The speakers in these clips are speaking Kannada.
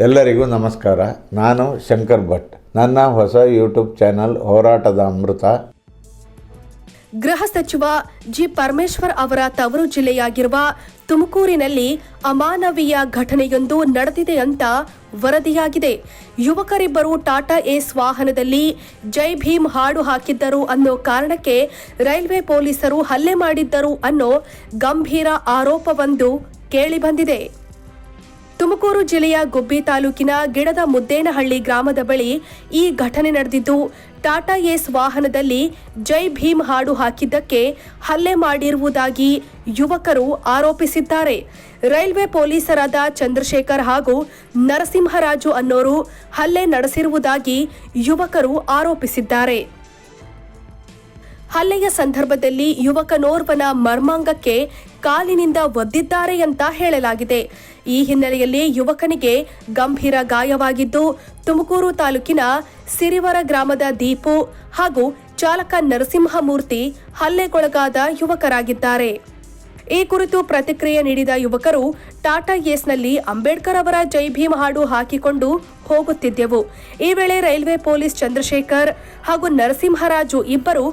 ಎಲ್ಲರಿಗೂ ನಮಸ್ಕಾರ. ನಾನು ಶಂಕರ್ ಭಟ್. ನನ್ನ ಹೊಸ ಯೂಟ್ಯೂಬ್ ಚಾನಲ್ ಹೋರಾಟದ ಅಮೃತ. ಗೃಹ ಸಚಿವ ಜಿ ಪರಮೇಶ್ವರ್ ಅವರ ತವರು ಜಿಲ್ಲೆಯಾಗಿರುವ ತುಮಕೂರಿನಲ್ಲಿ ಅಮಾನವೀಯ ಘಟನೆಯೊಂದು ನಡೆದಿದೆ ಅಂತ ವರದಿಯಾಗಿದೆ. ಯುವಕರಿಬ್ಬರು ಟಾಟಾ ಏಸ್ ವಾಹನದಲ್ಲಿ ಜೈ ಭೀಮ್ ಹಾಡು ಹಾಕಿದ್ದರು ಅನ್ನೋ ಕಾರಣಕ್ಕೆ ರೈಲ್ವೆ ಪೊಲೀಸರು ಹಲ್ಲೆ ಮಾಡಿದ್ದರು ಅನ್ನೋ ಗಂಭೀರ ಆರೋಪವೊಂದು ಕೇಳಿಬಂದಿದೆ ತುಮಕೂರು ಜಿಲ್ಲೆಯ ಗುಬ್ಬಿ ತಾಲೂಕಿನ ಗಿಡದ ಮುದ್ದೇನಹಳ್ಳಿ ಗ್ರಾಮದ ಬಳಿ ಈ ಘಟನೆ ನಡೆದಿದ್ದು, ಟಾಟಾ ಏಸ್ ವಾಹನದಲ್ಲಿ ಜೈ ಭೀಮ್ ಹಾಡು ಹಾಕಿದ್ದಕ್ಕೆ ಹಲ್ಲೆ ಮಾಡಿರುವುದಾಗಿ ಯುವಕರು ಆರೋಪಿಸಿದ್ದಾರೆ. ರೈಲ್ವೆ ಪೊಲೀಸರಾದ ಚಂದ್ರಶೇಖರ್ ಹಾಗೂ ನರಸಿಂಹರಾಜು ಅನ್ನೋರು ಹಲ್ಲೆ ನಡೆಸಿರುವುದಾಗಿ ಯುವಕರು ಆರೋಪಿಸಿದ್ದಾರೆ. ಹಲ್ಲೆಯ ಸಂದರ್ಭದಲ್ಲಿ ಯುವಕನೋರ್ವನ ಮರ್ಮಾಂಗಕ್ಕೆ ಕಾಲಿನಿಂದ ಒದ್ದಿದ್ದಾರೆ ಅಂತ ಹೇಳಲಾಗಿದೆ. ಈ ಹಿನ್ನೆಲೆಯಲ್ಲಿ ಯುವಕನಿಗೆ ಗಂಭೀರ ಗಾಯವಾಗಿದ್ದು, ತುಮಕೂರು ತಾಲೂಕಿನ ಸಿರಿವರ ಗ್ರಾಮದ ದೀಪು ಹಾಗೂ ಚಾಲಕ ನರಸಿಂಹಮೂರ್ತಿ ಹಲ್ಲೆಗೊಳಗಾದ ಯುವಕರಾಗಿದ್ದಾರೆ. ಈ ಕುರಿತು ಪ್ರತಿಕ್ರಿಯೆ ನೀಡಿದ ಯುವಕರು, ಟಾಟಾ ಏಸ್ನಲ್ಲಿ ಅಂಬೇಡ್ಕರ್ ಅವರ ಜೈ ಭೀಮ್ ಹಾಡು ಹಾಕಿಕೊಂಡು ಹೋಗುತ್ತಿದ್ದೆವು. ಈ ವೇಳೆ ರೈಲ್ವೆ ಪೊಲೀಸ್ ಚಂದ್ರಶೇಖರ್ ಹಾಗೂ ನರಸಿಂಹರಾಜು ಇಬ್ಬರು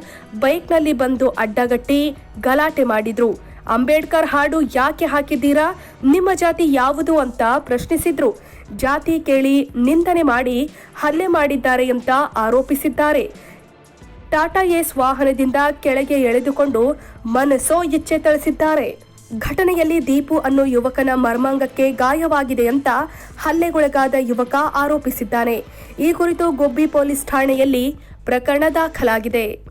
ಬೈಕ್ನಲ್ಲಿ ಬಂದು ಅಡ್ಡಗಟ್ಟಿ ಗಲಾಟೆ ಮಾಡಿದ್ರು. ಅಂಬೇಡ್ಕರ್ ಹಾಡು ಯಾಕೆ ಹಾಕಿದ್ದೀರಾ? ನಿಮ್ಮ ಜಾತಿ ಯಾವುದು ಅಂತ ಪ್ರಶ್ನಿಸಿದ್ರು. ಜಾತಿ ಕೇಳಿ ನಿಂದನೆ ಮಾಡಿ ಹಲ್ಲೆ ಮಾಡಿದ್ದಾರೆ ಅಂತ ಆರೋಪಿಸಿದ್ದಾರೆ. ಟಾಟಾ ಏಸ್ ವಾಹನದಿಂದ ಕೆಳಗೆ ಎಳೆದುಕೊಂಡು ಮನಸ್ಸೋ ಇಚ್ಛೆ ತಳಿಸಿದ್ದಾರೆ ಘಟನೆಯಲ್ಲಿ ದೀಪು ಅನ್ನೋ ಯುವಕನ ಮರ್ಮಾಂಗಕ್ಕೆ ಗಾಯವಾಗಿದೆ ಅಂತ ಹಲ್ಲೆಗೊಳಗಾದ ಯುವಕ ಆರೋಪಿಸಿದ್ದಾನೆ. ಈ ಕುರಿತು ಗೊಬ್ಬಿ ಪೊಲೀಸ್ ಠಾಣೆಯಲ್ಲಿ ಪ್ರಕರಣ ದಾಖಲಾಗಿದೆ.